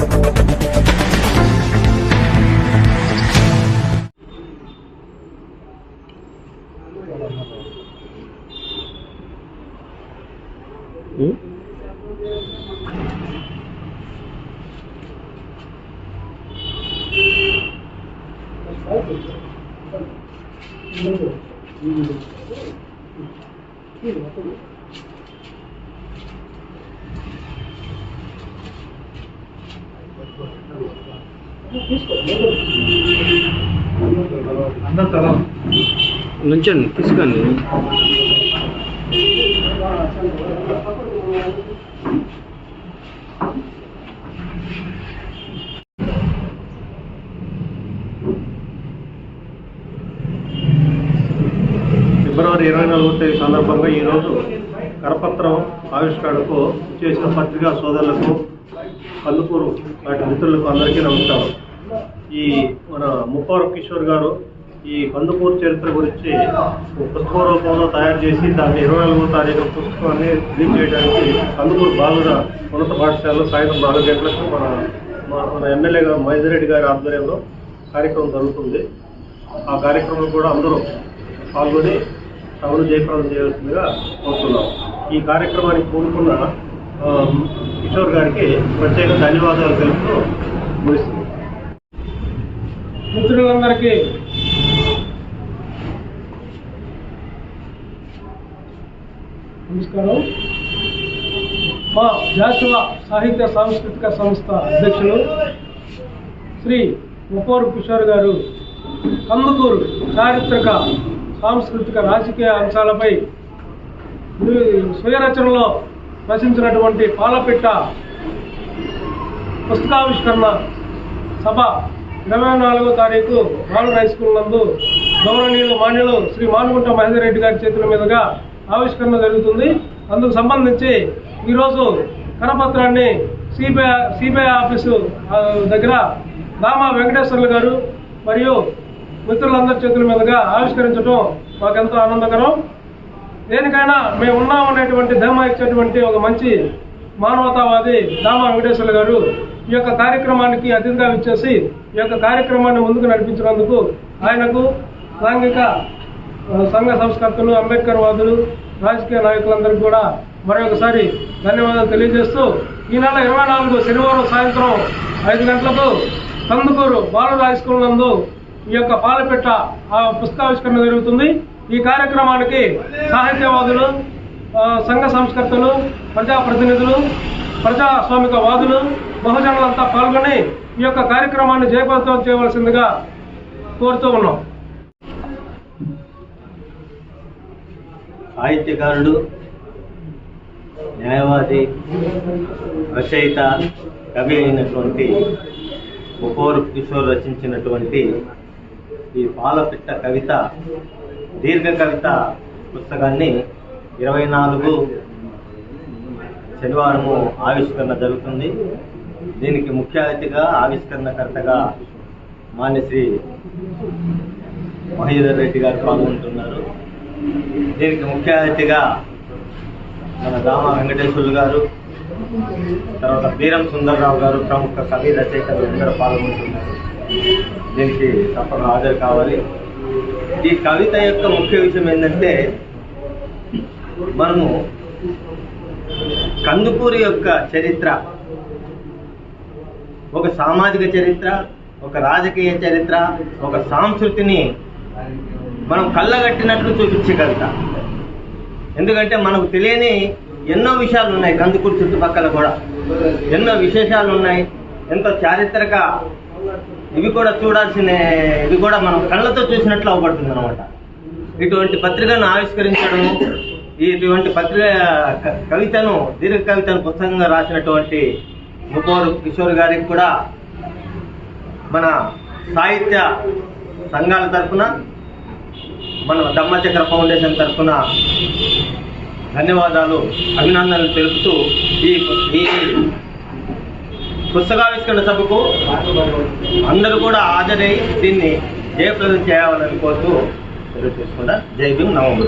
え？うん。నుంచండి తీసుకోండి ఫిబ్రవరి ఇరవై నాలుగో తేదీ సందర్భంగా ఈరోజు కరపత్రం ఆవిష్కరణకు చేసిన పత్రికా సోదరులకు కందుకూరు వాటి మిత్రులకు అందరికీ నమస్కారం. ఈ మన ముప్పారు కిషోర్ గారు ఈ కందుకూరు చరిత్ర గురించి పుస్తక రూపంలో తయారు చేసి దాన్ని ఇరవై నాలుగో తారీఖు పుస్తకాన్ని రిలీజ్ చేయడానికి కందుకూరు బాలుర ఉన్నత పాఠశాలలో సాయంత్రం నాలుగు గంటలకు మన మన- ఎమ్మెల్యే గారు మైదిరెడ్డి గారి ఆధ్వర్యంలో కార్యక్రమం జరుగుతుంది. ఆ కార్యక్రమం కూడా అందరూ పాల్గొని సభను జయప్రదం చేయవలసిందిగా కోరుతున్నాం. ఈ కార్యక్రమానికి పూనుకున్న Um, కిషోర్ గారికి ప్రత్యేక ధన్యవాదాలు తెలుపుతూ ముగిస్తుంది. మిత్రులందరికీ నమస్కారం. మా జాషువా సాహిత్య సాంస్కృతిక సంస్థ అధ్యక్షులు శ్రీ ముపోరు కిషోర్ గారు కందుకూరు చారిత్రక సాంస్కృతిక రాజకీయ అంశాలపై స్వయ రచనలో రచించినటువంటి పాలపిట్ట పుస్తకావిష్కరణ సభ ఇరవై నాలుగో తారీఖు నాలుగు హై స్కూల్ నందు గౌరవనీయులు మాన్యులు శ్రీ మానుగుంట మహేందర్ రెడ్డి గారి చేతుల మీదుగా ఆవిష్కరణ జరుగుతుంది. అందుకు సంబంధించి ఈరోజు కరపత్రాన్ని సిబిఐ సిబిఐ ఆఫీసు దగ్గర దామా వెంకటేశ్వర్లు గారు మరియు మిత్రులందరి చేతుల మీదుగా ఆవిష్కరించడం మాకెంతో ఆనందకరం. దేనికైనా మేము ఉన్నామనేటువంటి ధర్మ ఇచ్చేటువంటి ఒక మంచి మానవతావాది దామా వెంకటేశ్వర గారు ఈ యొక్క కార్యక్రమానికి అతిథిగా ఇచ్చేసి ఈ యొక్క కార్యక్రమాన్ని ముందుకు నడిపించినందుకు ఆయనకు సాంఘిక సంఘ సంస్కర్తలు అంబేద్కర్ వాదులు రాజకీయ నాయకులందరికీ కూడా మరొకసారి ధన్యవాదాలు తెలియజేస్తూ ఈ నెల ఇరవై నాలుగు శనివారం సాయంత్రం ఐదు గంటలకు కందుకూరు బాలు హై స్కూల్ నందు ఈ యొక్క పాలపెట్ట ఆ పుస్తకావిష్కరణ జరుగుతుంది. ఈ కార్యక్రమానికి సాహిత్యవాదులు సంఘ సంస్కర్తలు ప్రజాప్రతినిధులు ప్రజాస్వామిక వాదులు బహుజనులంతా పాల్గొని ఈ యొక్క కార్యక్రమాన్ని జయప్రదం చేయవలసిందిగా కోరుతూ ఉన్నాం. సాహిత్యకారుడు న్యాయవాది రచయిత కవి అయినటువంటి ముపోరు కిషోర్ రచించినటువంటి ఈ పాలపిట్ట కవిత దీర్ఘ కవిత పుస్తకాన్ని ఇరవై నాలుగు శనివారము ఆవిష్కరణ జరుగుతుంది. దీనికి ముఖ్య అతిథిగా ఆవిష్కరణకర్తగా మాన్యశ్రీ మహేందర్ రెడ్డి గారు పాల్గొంటున్నారు. దీనికి ముఖ్య అతిథిగా మన దామ వెంకటేశ్వర్లు గారు తర్వాత బీరం సుందరరావు గారు ప్రముఖ కవి రచయితలు అందరూ పాల్గొంటున్నారు. దీనికి తప్పక హాజరు కావాలి. ఈ కవిత యొక్క ముఖ్య విషయం ఏంటంటే మనము కందుకూరి యొక్క చరిత్ర ఒక సామాజిక చరిత్ర ఒక రాజకీయ చరిత్ర ఒక సంస్కృతిని మనం కళ్ళగట్టినట్లు చూపించే కవిత. ఎందుకంటే మనకు తెలియని ఎన్నో విషయాలు ఉన్నాయి కందుకూరు చుట్టుపక్కల కూడా. ఎన్నో విశేషాలు ఉన్నాయి. ఎంతో చారిత్రక ఇవి కూడా చూడాల్సిన ఇవి కూడా మనం కళ్ళతో చూసినట్లు అవపడుతుంది అనమాట ఇటువంటి పత్రికను ఆవిష్కరించడం ఇటువంటి పత్రిక కవితను దీర్ఘ కవితను పుస్తకంగా రాసినటువంటి ముకోరు కిషోర్ గారికి కూడా మన సాహిత్య సంఘాల తరఫున మన ధమ్మచక్ర ఫౌండేషన్ తరఫున ధన్యవాదాలు అభినందనలు తెలుపుతూ ఈ పుస్తకావిష్కరణ సభకు అందరూ కూడా హాజరై దీన్ని జయప్రదం చేయాలని కోరుతూ తెలియజేసుకుంటా జై భీమ్ నవమి